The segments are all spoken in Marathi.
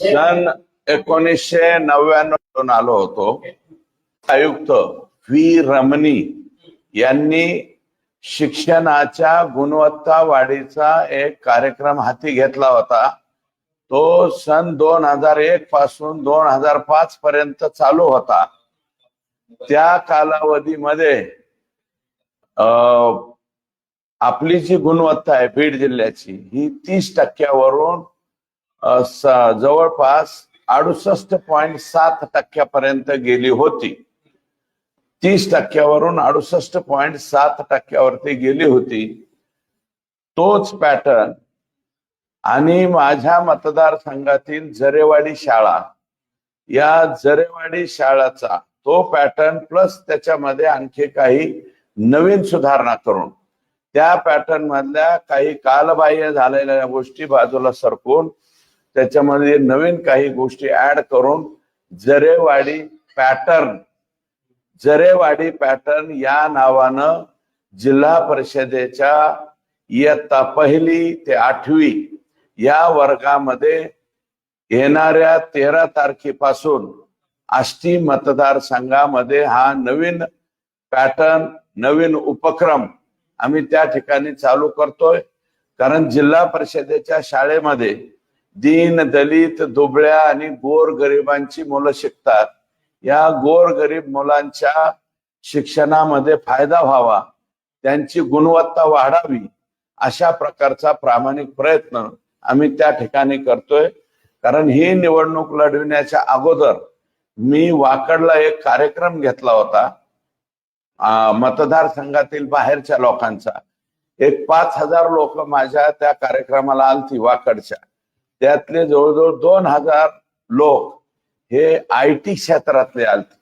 सन एकोणीसशे नव्याण्णव आलो होतो. आयुक्त व्ही. रमणी यांनी शिक्षणाच्या गुणवत्ता वाढीचा एक कार्यक्रम हाती घेतला होता. तो सन दोन हजार एक पासून दोन हजार पाच पर्यंत चालू होता. त्या कालावधीमध्ये अं, आपली जी गुणवत्ता आहे बीड जिल्ह्याची ही तीस टक्क्यावरून जवळपास अडुसष्ट पॉईंट सात टक्क्यापर्यंत गेली होती. तीस टक्क्यावरून अडुसष्ट पॉईंट सात टक्क्यावरती गेली होती. तोच पॅटर्न आणि माझ्या मतदारसंघातील जरेवाडी शाळा या जरेवाडी शाळाचा तो पॅटर्न प्लस त्याच्यामध्ये आणखी काही नवीन सुधारणा करून त्या पॅटर्न मधल्या काही कालबाह्य झालेल्या गोष्टी बाजूला सरकून त्याच्यामध्ये नवीन काही गोष्टी ऍड करून जरेवाडी पॅटर्न जरेवाडी पॅटर्न या नावानं जिल्हा परिषदेच्या इयत्ता पहिली ते आठवी या वर्गामध्ये येणाऱ्या तेरा तारखेपासून आष्टी मतदारसंघामध्ये हा नवीन पॅटर्न नवीन उपक्रम आम्ही त्या ठिकाणी चालू करतोय. कारण जिल्हा परिषदेच्या शाळेमध्ये दीन दलित दुबळ्या आणि गोर गरिबांची मुलं शिकतात. या गोर गरीब मुलांच्या शिक्षणामध्ये फायदा व्हावा त्यांची गुणवत्ता वाढावी अशा प्रकारचा प्रामाणिक प्रयत्न आम्ही त्या ठिकाणी करतोय. कारण ही निवडणूक लढविण्याच्या अगोदर मी वाकडला एक कार्यक्रम घेतला होता मतदारसंघातील बाहेरच्या लोकांचा. एक पाच हजार लोक माझ्या त्या कार्यक्रमाला आलती वाकडच्या. त्यातले जवळजवळ दोन हजार लोक हे आय टी क्षेत्रातले आलते.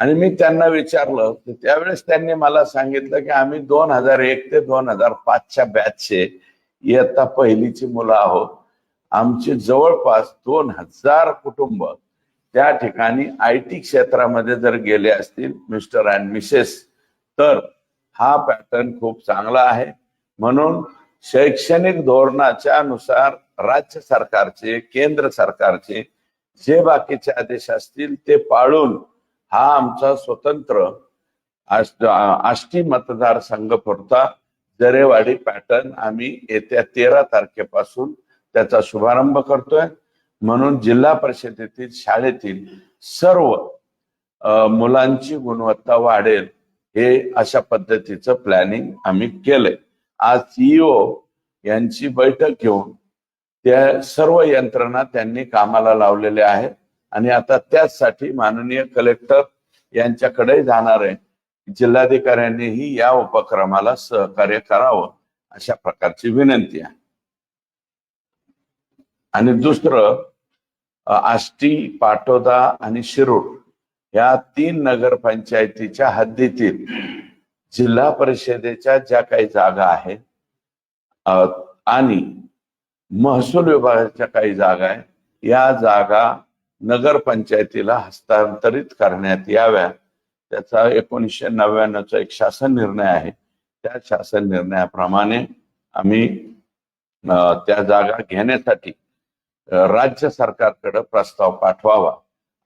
आणि मी त्यांना विचारलं तर त्यावेळेस त्यांनी मला सांगितलं की आम्ही दोन हजार एक ते दोन हजार पाचच्या बॅचचे इयत्ता पहिलीची मुलं आहोत. आमचे जवळपास दोन हजार कुटुंब त्या ठिकाणी आय टी क्षेत्रामध्ये जर गेले असतील मिस्टर अँड मिसेस तर हा पॅटर्न खूप चांगला आहे. म्हणून शैक्षणिक धोरणाच्या नुसार राज्य सरकारचे केंद्र सरकारचे जे बाकीचे आदेश असतील ते पाळून हा आमचा स्वतंत्र आष्टी मतदारसंघ पुरता जरेवाडी पॅटर्न आम्ही येत्या तेरा तारखेपासून त्याचा शुभारंभ करतोय. म्हणून जिल्हा परिषदेतील शाळेतील सर्व मुलांची गुणवत्ता वाढेल हे अशा पद्धतीचं प्लॅनिंग आम्ही केलंय. आज सीईओ यांची बैठक घेऊन त्या सर्व यंत्रणा त्यांनी कामाला लावलेल्या आहेत. आणि आता त्याचसाठी माननीय कलेक्टर यांच्याकडे जाणार आहे. जिल्हाधिकाऱ्यांनीही या उपक्रमाला सहकार्य करावं अशा प्रकारची विनंती आहे. आणि दुसरं आष्टी पाटोदा आणि शिरूर या तीन नगरपंचायतीच्या हद्दीतील जिल्हा परिषदेच्या ज्या काही जागा आहेत आणि महसूल विभागाच्या काही जागा आहेत या जागा नगरपंचायतीला हस्तांतरित करण्यात याव्या. त्याचा एकोणीसशे नव्याण्णवचा एक शासन निर्णय आहे. त्या शासन निर्णयाप्रमाणे आम्ही त्या जागा घेण्यासाठी राज्य सरकारकडे प्रस्ताव पाठवावा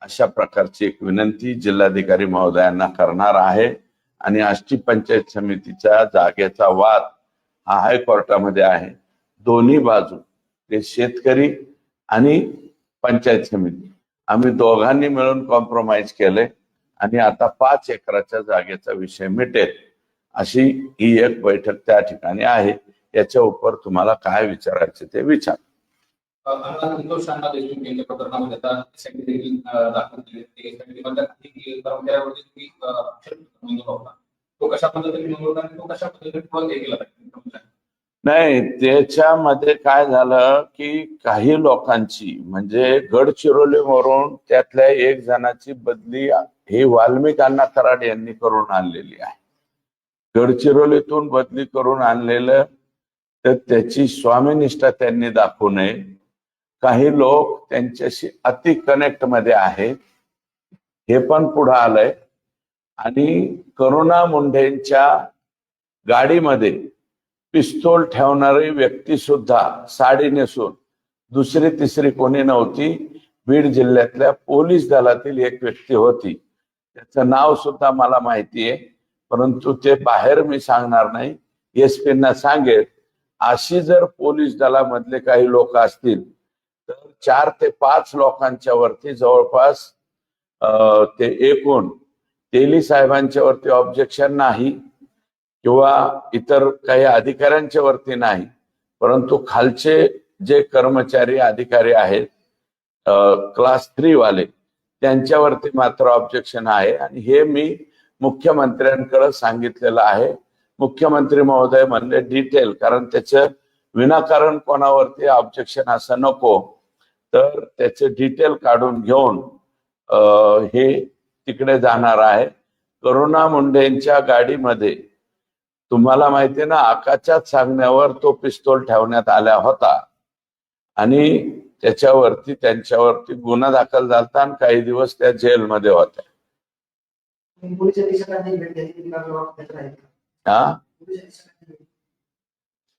अशा प्रकारची एक विनंती जिल्हाधिकारी महोदयांना करणार आहे. आणि आष्टी पंचायत समितीच्या जागेचा वाद हा हायकोर्टामध्ये आहे. दोन्ही बाजू ते शेतकरी आणि पंचायत समिती. आम्ही दोघांनी मिळून कॉम्प्रोमाइज केले आणि आता पाच एकराच्या जागेचा विषय मिटेल अशी ही एक बैठक त्या ठिकाणी आहे. याच्या उपर तुम्हाला काय विचारायचे ते विचार. देशमुख यांच्या प्रकरणामध्ये आता देखील दाखल ते कर्मचाऱ्यावरती तुम्ही नोंदवला होता म्हणजे तो कशा पद्धतीने नोंदवला आणि तो कशा पद्धतीने हे केला नाही त्याच्यामध्ये काय झालं की काही लोकांची म्हणजे गडचिरोलीवरून त्यातल्या एक जणाची बदली ही वाल्मिकांना कराड यांनी करून आणलेली आहे. गडचिरोलीतून बदली करून आणलेलं तर त्याची स्वामीनिष्ठा त्यांनी दाखवू नये. काही लोक त्यांच्याशी अति कनेक्टमध्ये आहेत. हे पण पुढं आलंय. आणि करुणा मुंढेंच्या गाडीमध्ये पिस्तोल ठेवणारी व्यक्ती सुद्धा साडी नेसून दुसरी तिसरी कोणी नव्हती. बीड जिल्ह्यातल्या पोलीस दलातील एक व्यक्ती होती. त्याचं नाव सुद्धा मला माहिती आहे परंतु ते बाहेर मी सांगणार नाही. एस ना सांगेल. अशी जर पोलीस दलामधले काही लोक असतील तर चार ते पाच लोकांच्या वरती जवळपास ते एकूण तेली साहेबांच्या वरती ऑब्जेक्शन नाही किंवा इतर काही अधिकाऱ्यांच्या वरती नाही. परंतु खालचे जे कर्मचारी अधिकारी आहेत क्लास थ्री वाले त्यांच्यावरती मात्र ऑब्जेक्शन आहे. आणि हे मी मुख्यमंत्र्यांकडे सांगितलेलं आहे. मुख्यमंत्री महोदय म्हणले डिटेल कारण त्याचं विनाकारण कोणावरती ऑब्जेक्शन असं नको. तर त्याचे डिटेल काढून घेऊन हे तिकडे जाणार आहे. करुणा मुंडेंच्या गाडीमध्ये तुम्हाला माहिती आहे ना आकाशात सांगण्यावर तो पिस्तोल ठेवण्यात आला होता. आणि त्याच्यावरती त्यांच्यावरती गुन्हा दाखल झाला आणि काही दिवस त्या जेलमध्ये होत्या. हा?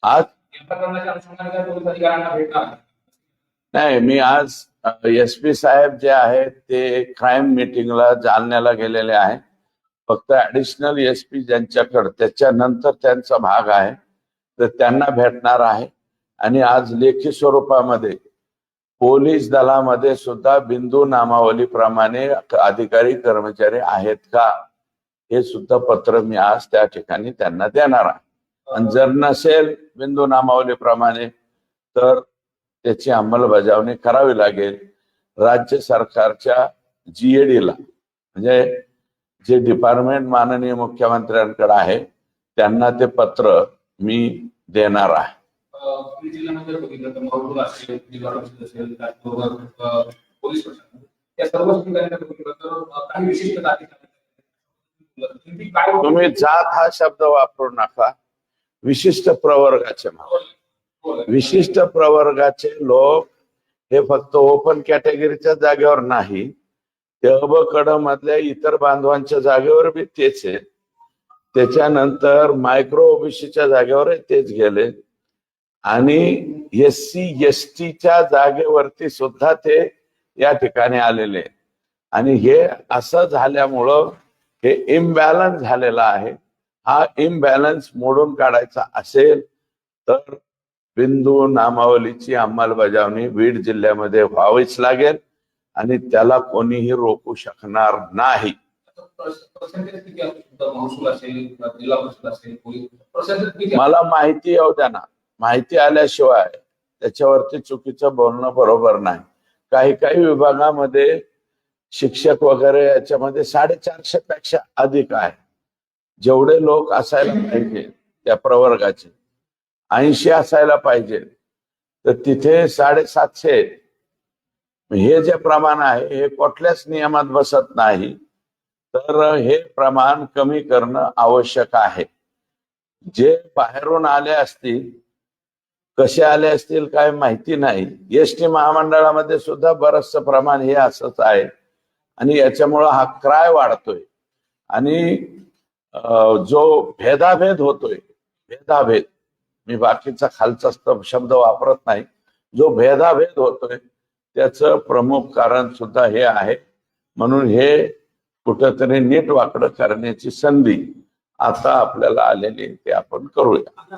आज? नाही मी आज एस पी साहेब जे आहेत ते क्राईम मिटिंगला जालन्याला गेलेले आहे फक्त ऍडिशनल एस पी ज्यांच्याकडे त्याच्यानंतर त्यांचा भाग आहे. तर त्यांना भेटणार आहे. आणि आज लेखी स्वरूपामध्ये पोलीस दलामध्ये सुद्धा बिंदू नामावलीप्रमाणे अधिकारी कर्मचारी आहेत का? हे सुद्धा पत्र मी आज त्या ठिकाणी त्यांना देणार आहे. आणि जर नसेल बिंदू नामावलीप्रमाणे तर त्याची अंमलबजावणी करावी लागेल राज्य सरकारच्या जीएडीला म्हणजे जे डिपार्टमेंट माननीय मुख्यमंत्र्यांकडे आहे त्यांना ते पत्र मी देणार आहे. तुम्ही जात हा शब्द वापरू नका. विशिष्ट प्रवर्गाचे म्हणा. विशिष्ट प्रवर्गाचे लोक हे फक्त ओपन कॅटेगरीच्या जागेवर नाही. ते अबकड मधल्या इतर बांधवांच्या जागेवर बी तेच आहे त्याच्यानंतर मायक्रो ओबीसीच्या जागेवर तेच गेले. आणि एस सी एस टीच्या जागेवरती सुद्धा ते या ठिकाणी आलेले. आणि हे असं झाल्यामुळं हे इम्बॅलन्स झालेला आहे. हा इम्बॅलन्स मोडून काढायचा असेल तर बिंदू नामावलीची अंमलबजावणी बीड जिल्ह्यामध्ये व्हावीच लागेल आणि त्याला कोणीही रोखू शकणार नाही. मला माहिती येऊ द्या ना. माहिती आल्याशिवाय त्याच्यावरती चुकीचं बोलणं बरोबर नाही. काही काही विभागामध्ये शिक्षक वगैरे याच्यामध्ये साडेचारशे पेक्षा अधिक आहे. जेवढे लोक असायला पाहिजे त्या प्रवर्गाचे. ऐंशी असायला पाहिजे. तर तिथे साडेसातशे. हे जे प्रमाण आहे हे कुठल्याच नियमात बसत नाही. तर हे प्रमाण कमी करणं आवश्यक आहे. जे बाहेरून आले असतील कसे आले असतील काय माहिती नाही. एस टी महामंडळामध्ये सुद्धा बरचसं प्रमाण हे असंच आहे. आणि याच्यामुळं हा क्राय वाढतोय. आणि जो भेदाभेद होतोय भेदाभेद मी बाकीचा खालचा शब्द वापरत नाही. जो भेदाभेद होतोय त्याचं प्रमुख कारण सुद्धा हे आहे. म्हणून हे कुठंतरी नीट वाकडं करण्याची संधी आता आपल्याला आलेली ते आपण करूया.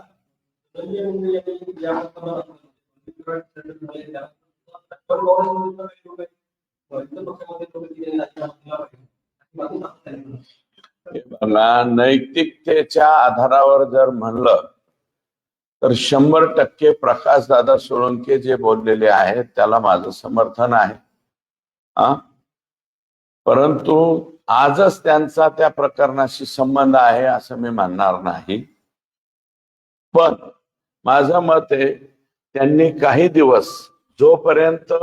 बघा नैतिकतेच्या आधारावर जर म्हणलं तर शंभर टक्के प्रकाशदादा सोळंके जे बोललेले आहेत त्याला माझं समर्थन आहे. हा परंतु आजच त्यांचा त्या प्रकरणाशी संबंध आहे असं मी म्हणणार नाही. पण माझं मत आहे त्यांनी काही दिवस जोपर्यंत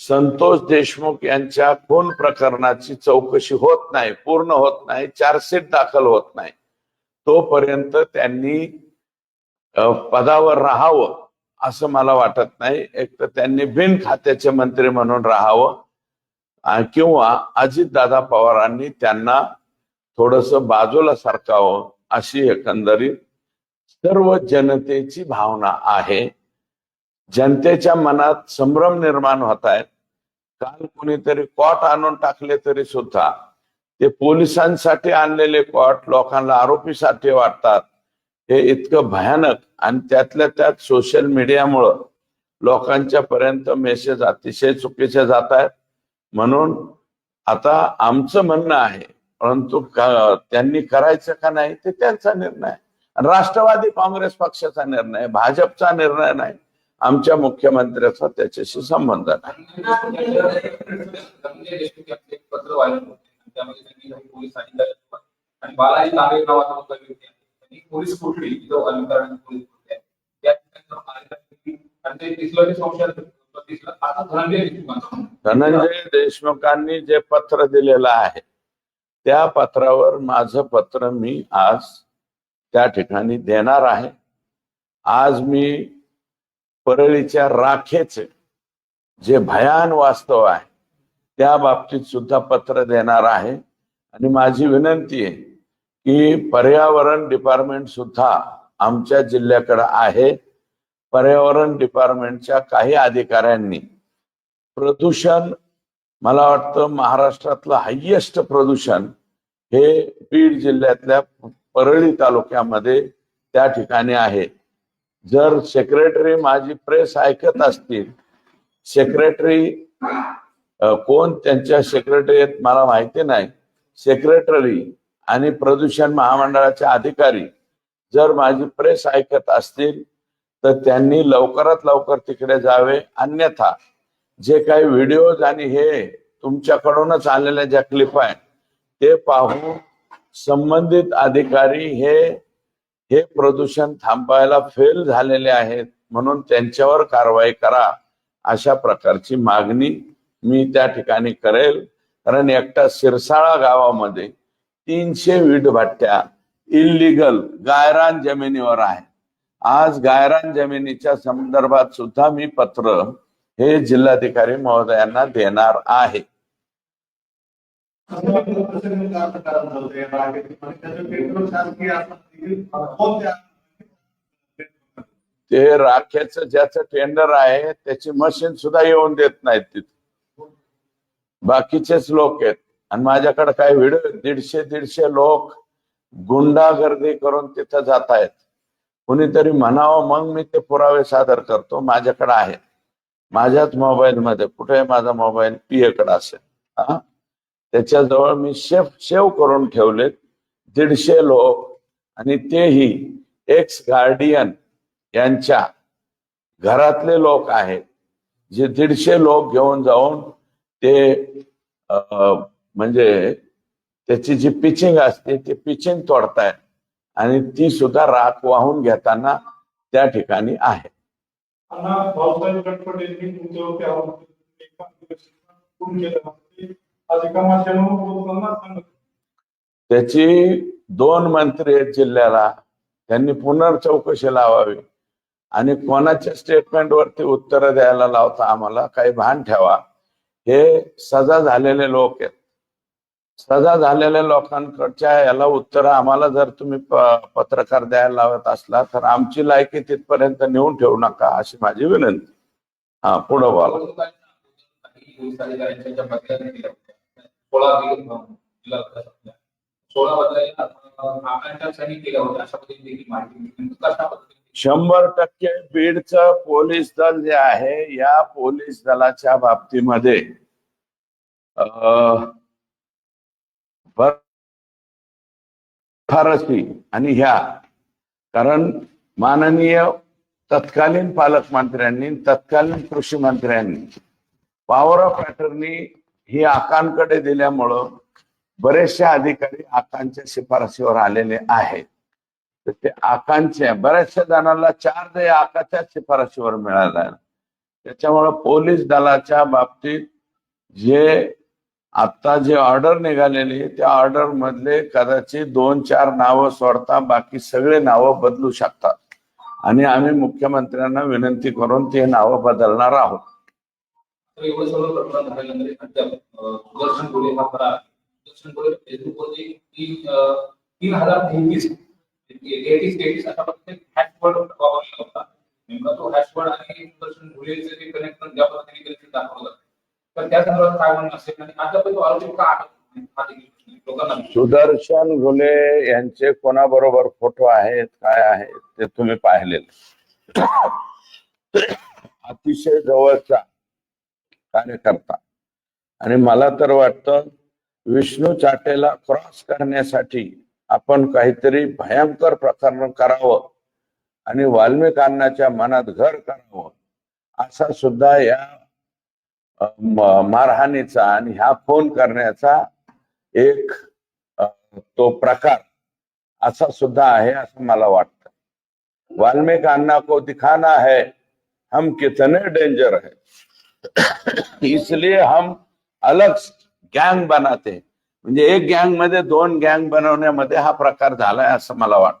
संतोष देशमुख यांच्या खून प्रकरणाची चौकशी होत नाही पूर्ण होत नाही चार्जशीट दाखल होत नाही तोपर्यंत त्यांनी पदावर राहावं असं मला वाटत नाही. एक तर त्यांनी बिन खात्याचे मंत्री म्हणून राहावं. किंवा अजितदादा पवारांनी त्यांना थोडस बाजूला सरकावं अशी एकंदरीत सर्व जनतेची भावना आहे. जनतेच्या मनात संभ्रम निर्माण होत आहेत. काल कोणीतरी कॉट आणून टाकले तरी सुद्धा. ते पोलिसांसाठी आणलेले कॉट लोकांना आरोपीसाठी वाटतात. हे इतकं भयानक आणि त्यातल्या त्यात सोशल मीडियामुळं लोकांच्या पर्यंत मेसेज अतिशय चुकीचे जात आहेत म्हणून आता आमचं म्हणणं आहे परंतु त्यांनी करायचं का नाही ते त्यांचा निर्णय आणि राष्ट्रवादी काँग्रेस पक्षाचा निर्णय भाजपचा निर्णय नाही आमच्या मुख्यमंत्र्याचा त्याच्याशी संबंध नाही. पत्र आणि पोलीस कोठडी इथं अलंकरण पोलीस कोठडी त्या ठिकाणी आणि ते ते संशयात धनंजय धनंजय देशमुखांनी जे पत्र दिलेलं आहे त्या पत्रावर माझं पत्र मी आज त्या ठिकाणी देणार आहे. आज मी परळीच्या राखेचे जे भयान वास्तव आहे त्या बाबतीत सुद्धा पत्र देणार आहे. आणि माझी विनंती आहे की पर्यावरण डिपार्टमेंट सुद्धा आमच्या जिल्ह्याकडे आहे. पर्यावरण डिपार्टमेंटच्या काही अधिकाऱ्यांनी प्रदूषण मला वाटतं महाराष्ट्रातलं हायेस्ट प्रदूषण हे बीड जिल्ह्यातल्या परळी तालुक्यामध्ये त्या ठिकाणी आहे. जर सेक्रेटरी माझी प्रेस ऐकत असतील सेक्रेटरी कोण? त्यांच्या सेक्रेटरी आहेत मला माहिती नाही. सेक्रेटरी आणि प्रदूषण महामंडळाचे अधिकारी जर माझी प्रेस ऐकत असतील तर त्यांनी लवकरात लवकर तिकडे जावे. अन्यथा जे काही व्हिडिओज आणि हे तुमच्याकडूनच आलेल्या ज्या क्लिप आहेत ते पाहून संबंधित अधिकारी हे हे प्रदूषण थांबायला फेल झालेले आहेत म्हणून त्यांच्यावर कारवाई करा अशा प्रकारची मागणी मी त्या ठिकाणी करेल. कारण एकटा सिरसाळा गावामध्ये तीनशे वीटभट्ट्या इलिगल गायरान जमिनीवर आहे आज गायरान जमिनीच्या संदर्भात सुद्धा मी पत्र हे जिल्हाधिकारी महोदयांना देणार आहे. ते राखेच ज्याचं टेंडर आहे त्याची मशीन सुद्धा येऊन देत नाहीत तिथे. बाकीचेच लोक आहेत. आणि माझ्याकडे काय व्हिडिओ दीडशे दीडशे लोक गुंडागर्दी करून तिथं जात आहेत. कुणीतरी म्हणावं मग मी ते पुरावे सादर करतो. माझ्याकडे आहे. माझ्याच मोबाईल मध्ये कुठे माझा मोबाईल? पियकडे असेल. हा? त्याच्याजवळ मी शेफ सेव्ह करून ठेवलेत दीडशे लोक. आणि तेही एक्स गार्डियन यांच्या घरातले लोक आहेत. जे दीडशे लोक घेऊन जाऊन ते अं, म्हणजे त्याची जी पिचिंग असते ती पिचिंग तोडतायत आणि ती सुद्धा राख वाहून घेताना त्या ठिकाणी आहे. त्याची दोन मंत्री आहेत जिल्ह्याला. त्यांनी पुनर्चौकशी लावावी. आणि कोणाच्या स्टेटमेंटवरती उत्तर द्यायला लावता आम्हाला काही भान ठेवा. हे सजा झालेले लोक आहेत. सजा झालेल्या लोकांकडच्या याला उत्तर आम्हाला जर तुम्ही पत्रकार द्यायला लावत असला तर आमची लायकी तिथपर्यंत नेऊन ठेवू नका अशी माझी विनंती. हा पुढं बोला. शंभर टक्के बीडचं पोलीस दल जे आहे या पोलीस दलाच्या बाबतीमध्ये फारसी आणि ह्या. कारण माननीय तत्कालीन पालकमंत्र्यांनी तत्कालीन कृषी मंत्र्यांनी पॉवर ऑफ अटर्नी ही आकांकडे दिल्यामुळं बरेचसे अधिकारी आकांच्या शिफारशीवर आलेले आहेत. तर ते आकांच्या बऱ्याचशा जणांना चार दे आकाच्या शिफारशीवर मिळाला त्याच्यामुळं पोलीस दलाच्या बाबतीत जे आता जे ऑर्डर निघालेली त्या ऑर्डर मधले कदाचित दोन चार नावं सोडता बाकी सगळे नावं बदलू शकतात. आणि आम्ही मुख्यमंत्र्यांना विनंती करून ते नावं बदलणार आहोत. आणि तर त्या संदर्भात काय म्हणणं असेल? आणि आता पण तो आरोपी का लोकांना सुदर्शन घुले यांचे कोणाबरोबर फोटो आहेत काय आहेत ते तुम्ही पाहिलेले. अतिशय जवळचा कार्यकर्ता. आणि मला तर वाटतं विष्णू चाटेला क्रॉस करण्यासाठी आपण काहीतरी भयंकर प्रकरण करावं आणि वाल्मिकांनाच्या मनात घर करावं असा सुद्धा या मारहाणीचा आणि ह्या फोन करण्याचा एक तो प्रकार असा सुद्धा आहे असं मला वाटतं. वाल्मिकांना अन्ना को दिखाना है हम कितने डेंजर है. इसलिए हम अलग गँग बनाते म्हणजे एक गँगमध्ये दोन गँग बनवण्यामध्ये हा प्रकार झालाय असं मला वाटतं.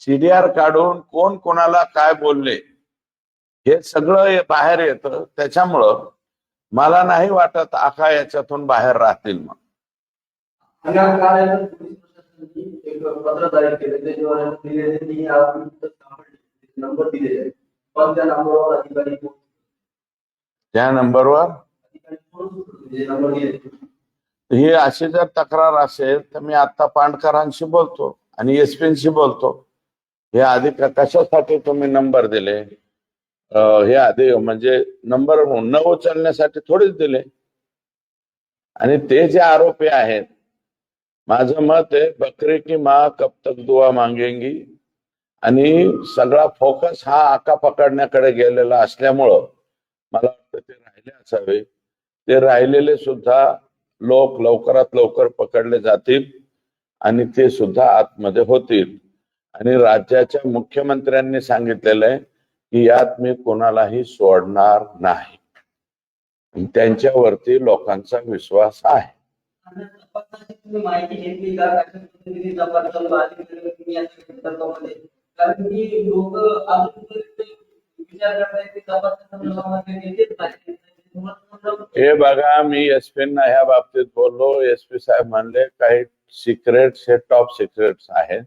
सीडीआर काढून कोण कोणाला काय बोलले हे सगळं बाहेर येतं. त्याच्यामुळं मला नाही वाटत आका याच्यातून बाहेर राहतील मग. त्या नंबरवर ही अशी जर तक्रार असेल तर मी आता पांडकरांशी बोलतो आणि एसपींशी बोलतो. हे आधी कशासाठी तुम्ही नंबर दिले? हे आधी म्हणजे नंबर न उचलण्यासाठी थोडीच दिले. आणि ते जे आरोपी आहेत माझं मत आहे बकरी की माँ कब तक दुवा मागेंगी? आणि सगळा फोकस हा आका पकडण्याकडे गेलेला असल्यामुळं मला वाटतं ते राहिले असावे. ते राहिलेले सुद्धा लोक लवकरात लवकर पकडले जातील आणि ते सुद्धा आतमध्ये होतील. आणि राज्याच्या मुख्यमंत्र्यांनी सांगितलेलं आहे की यात मी कोणालाही सोडणार नाही. त्यांच्यावरती लोकांचा विश्वास आहे. हे बघा मी एसपींना ह्या बाबतीत बोललो. एस पी साहेब म्हणले काही सिक्रेट्स हे टॉप सिक्रेट्स आहेत.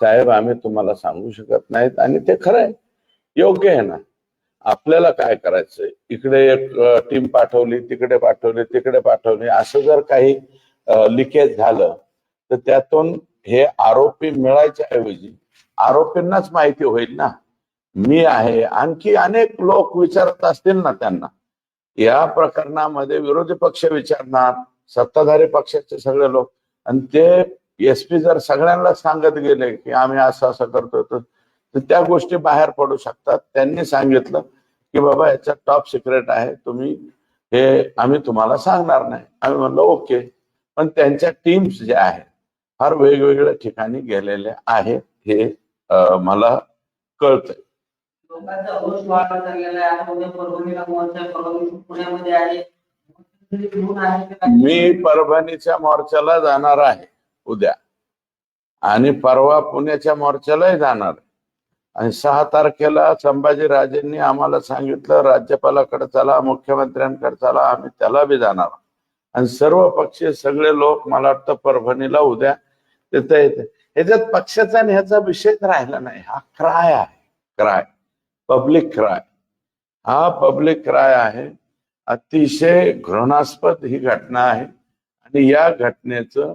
साहेब आम्ही तुम्हाला सांगू शकत नाहीत. आणि ते खरं आहे. योग्य आहे ना. आपल्याला काय करायचंय? इकडे एक टीम पाठवली तिकडे पाठवली तिकडे पाठवली. असं जर काही लिकेज झालं तर त्यातून हे आरोपी मिळायच्या ऐवजी आरोपींनाच माहिती होईल ना. मी आहे. आणखी अनेक लोक विचारत असतील ना त्यांना. या प्रकरणामध्ये विरोधी पक्ष विचारणार सत्ताधारी पक्षाचे सगळे लोक. आणि ते एस पी जर सगळ्यांना सांगत गेले की आम्ही असं असं करतोय तर त्या गोष्टी बाहेर पडू शकतात. त्यांनी सांगितलं की बाबा याच्यात टॉप सिक्रेट आहे तुम्ही हे आम्ही तुम्हाला सांगणार नाही. आम्ही म्हणलो ओके. पण त्यांच्या टीम्स ज्या आहेत फार वेगवेगळ्या ठिकाणी गेलेल्या आहेत हे मला कळतंय. लोकांचा रोष वाढत चाललेला आहे. आता उद्या परभणीला मोर्चा आहे, परभणी पुण्यामध्ये आहे. घेऊन आहे ते काय? मी परभणीच्या मोर्चाला जाणार आहे. उद्या. आणि परवा पुण्याच्या मोर्चालाही जाणार आणि सहा तारखेला संभाजीराजेंनी आम्हाला सांगितलं राज्यपालाकडे चला मुख्यमंत्र्यांकडे चला आम्ही त्याला बी जाणार. आणि सर्व पक्षीय सगळे लोक मला वाटतं परभणीला उद्या तिथे येते. ह्याच्यात पक्षाचा आणि ह्याचा विषयच राहिला नाही. हा क्राय आहे. क्राय. Public cry. हा पब्लिक क्राय आहे. अतिशय घृणास्पद ही घटना आहे. आणि या घटनेचं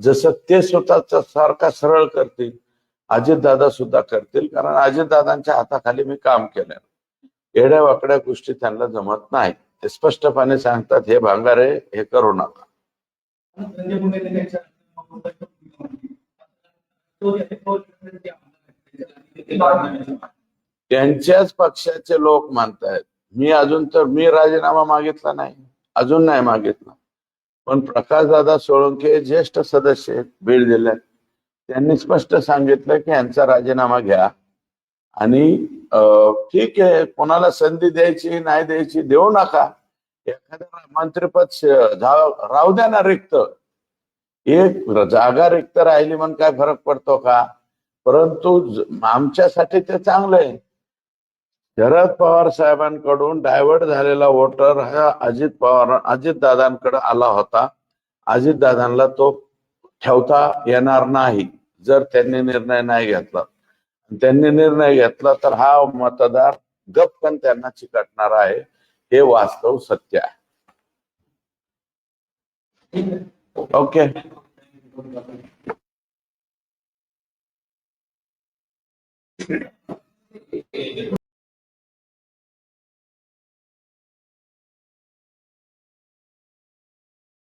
जसं ते स्वतःचा सारखा सरळ करतील अजितदादा सुद्धा करतील कारण अजितदादांच्या हाताखाली मी काम केलं. एड्या वाकड्या गोष्टी त्यांना जमत नाही ते स्पष्टपणे सांगतात हे भांगारे हे करू नका. त्यांच्याच पक्षाचे लोक मानतायत मी अजून तर मी राजीनामा मागितला नाही. अजून नाही मागितला. पण प्रकाशदादा सोळंके ज्येष्ठ सदस्य आहेत बीड जिल्ह्यात. त्यांनी स्पष्ट सांगितलं की यांचा राजीनामा घ्या. आणि ठीक आहे कोणाला संधी द्यायची नाही द्यायची देऊ नका. एखाद्या मंत्रिपद राहू द्या ना रिक्त. एक जागा रिक्त राहिली म्हणून काय फरक पडतो का? परंतु आमच्यासाठी ते चांगलं आहे. शरद पवार साहेबांकडून डायव्हर्ट झालेला वोटर हा अजित पवार अजित दादांकडे आला होता अजित दादांना तो ठेवता येणार नाही जर त्यांनी निर्णय नाही घेतला त्यांनी निर्णय घेतला तर हा मतदार गपकन त्यांना चिकटणार आहे हे वास्तव सत्य आहे आहे. Okay Okay.